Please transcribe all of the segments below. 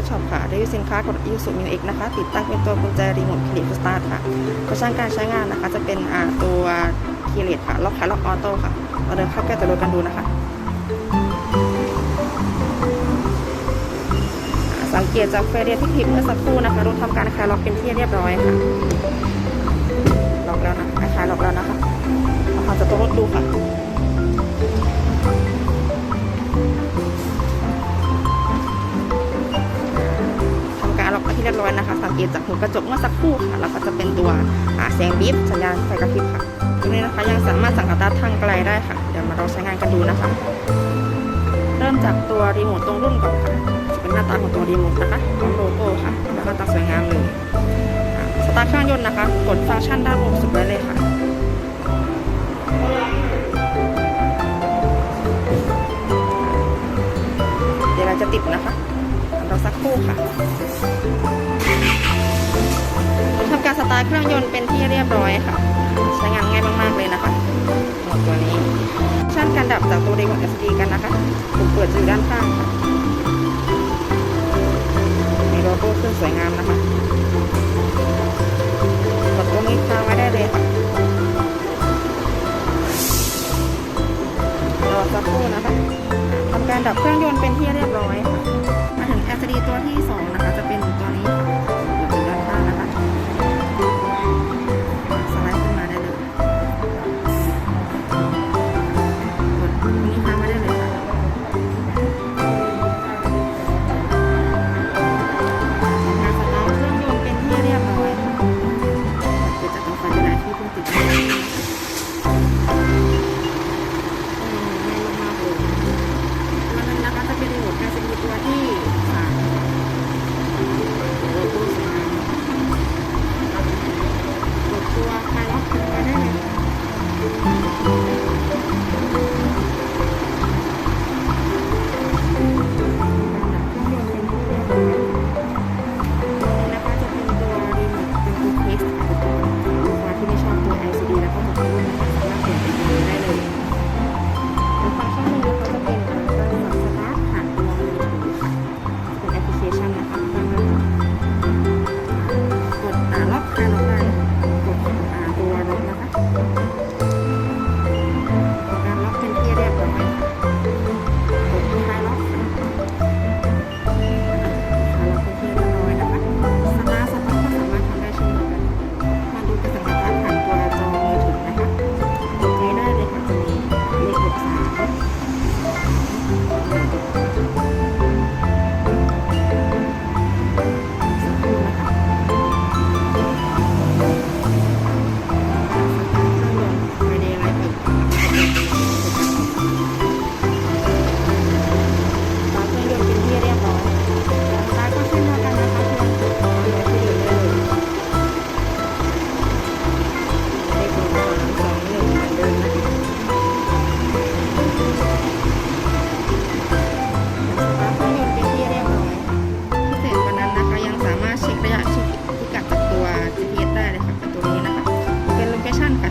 สช็อปค่ะรีวิวสินค้ากดยูสุมิวเอกนะคะ ติดตั้งเป็นตัวกุญแจรีโมทคลิปสตาร์ทค่ะฟังก์ชันการใช้งานนะคะ จะเป็นตัวคีเลสค่ะ ล็อกคายล็อกออโต้ค่ะเราเดินเข้าแก้ตัวรถกันดูนะคะ สังเกตจากไฟเรียที่คลิปเมื่อสักครู่นะคะรถทำการคลายล็อกเป็นที่เรียบร้อยค่ะล็อกแล้วนะคลายล็อกแล้วนะคะเราจะตัวรถดูค่ะ รียบร้อยนะคะสังเกตจากหูกระจกเมื่อสักครู่ค่ะ แล้วก็จะเป็นตัวอ่าแสงบีบสัญญาณไฟกระพริบค่ะตรงนี้นะคะยังสามารถสั่งอัตทางไกลได้ค่ะ เดี๋ยวมาเราใช้งานกันดูนะคะ เริ่มจากตัวรีโมทตรงรุ่นก่อนค่ะจะเป็นหน้าตาของตัวรีโมทนะคะพร้อมโลโก้ค่ะ แล้วหน้าตาสวยงามเลยสตาร์ทเครื่องยนต์นะคะ กดฟังก์ชันด้านบนสุดไว้เลยค่ะเดี๋ยวเราจะติดนะคะ เรอสักครู่ค่ะทำการสตาร์ทเครื่องยนต์เป็นที่เรียบร้อยค่ะ ใช้งานง่ายมากๆเลยนะคะหมดตัวนี้ชั่นการดับจากตัวรีโมท SD กันนะคะปุ่มเปิดจะอยู่ด้านข้างค่ะมีโลโก้ขึ้นสวยงามนะคะกดตรงนี้ค้างไว้ได้เลยค่ะรอสักครู่นะคะทำการดับเครื่องยนต์เป็นที่เรียบร้อยค่ะ Thank you.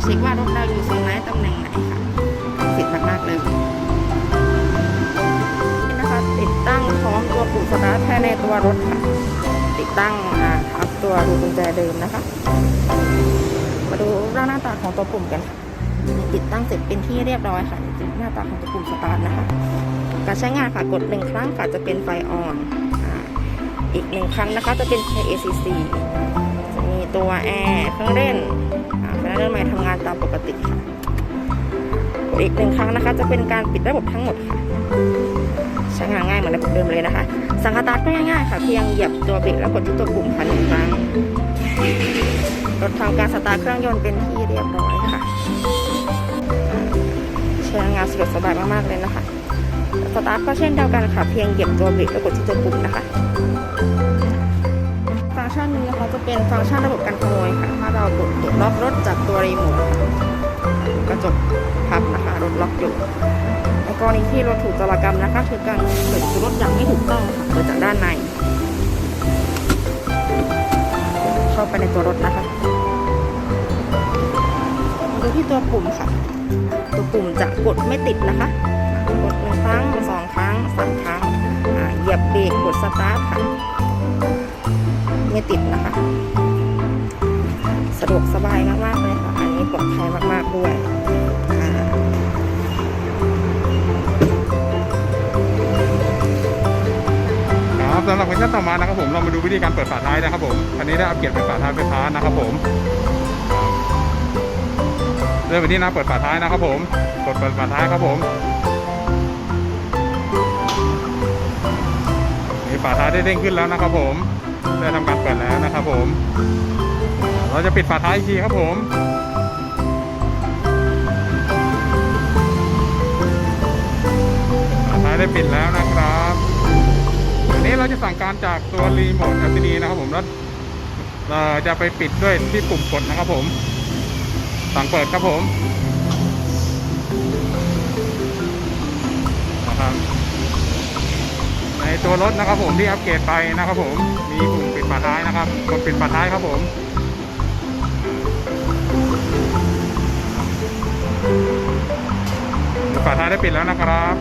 เช็คว่ารถเราอยู่โซนไหนตำแหน่งไหนค่ะเสร็จมากๆเลยนี่นะคะติดตั้งพร้อมตัวปุ่มสตาร์ทภายในตัวรถค่ะ ติดตั้งอ่าทับตัวรูกุญแจเดิมนะคะ มาดูร่างหน้าตาของตัวปุ่มกันค่ะติดตั้งเสร็จเป็นที่เรียบร้อยค่ะหน้าตาของตัวปุ่มสตาร์ทนะคะการใช้งานค่ะกดหนึ่งครั้งค่ะจะเป็นไฟออนอีกหนึ่งครั้งนะคะจะเป็น ACC จะมีตัวแอร์เครื่องเล่น อ่าไฟหน้าเดินใหม่ทำงานตามปกติค่ะอีกหนึ่งครั้งนะคะ จะเป็นการปิดระบบทั้งหมดค่ะใช้งานง่ายเหมือนระบบเดิมเลยนะคะ สังกตาร์ก็ง่ายๆค่ะเพียงเหยียบตัวเบรกแล้วกดที่ตัวปุ่มค่ะหนึ่งครั้งรถทำการสตาร์ทเครื่องยนต์เป็นที่เรียบร้อยค่ะใช้งานสะดวกสบายมากๆเลยนะคะ สตาร์ทก็เช่นเดียวกันค่ะ เพียงเหยียบตัวเบรกแล้วกดที่ตัวปุ่มนะคะ เป็นฟังก์ชันระบบการขโมยค่ะ ถ้าเรากดล็อกรถจากตัวรีโมทกระจกพับนะคะ รถล็อกอยู่ในกรณีที่รถถูกจรกรรมนะคะคือการเปิดรถอย่างไม่ถูกต้องค่ะเปิดจากด้านใน เข้าไปในตัวรถนะคะมาดูที่ตัวปุ่มค่ะ ตัวปุ่มจะกดไม่ติดนะคะ กดหนึ่งครั้งสองครั้งสามครั้งเหยียบเบรกกดสตาร์ทค่ะ ไม่ติดนะคะ สะดวกสบายมากๆเลยค่ะ อันนี้ปลอดภัยมาก ๆ ด้วยอ่าครับสำหรับคันต่อมานะครับผมเรามาดูวิธีการเปิดฝาท้ายนะครับผมคันนี้ได้อัปเกรดเป็นฝาท้ายไฟฟ้านะครับผมเริ่มไปที่หน้าเปิดฝาท้ายนะครับผมกดเปิดฝาท้ายครับผมนี่ฝาท้ายได้เด้งขึ้นแล้วนะครับผม ได้ทำการเปิดแล้วนะครับผม เราจะปิดฝาท้ายอีกทีครับผมฝาท้ายได้ปิดแล้วนะครับอันนี้เราจะสั่งการจากตัวรีโมท LCD นะครับผมแล้วเราจะไปปิดด้วยที่ปุ่มกดนะครับผม สั่งเปิดครับผม ตัวรถนะครับผมที่อัปเกรดไปนะครับผมมีปุ่มปิดฝาท้ายนะครับกดปิดฝาท้ายครับผมฝาท้ายได้ปิดแล้วนะครับ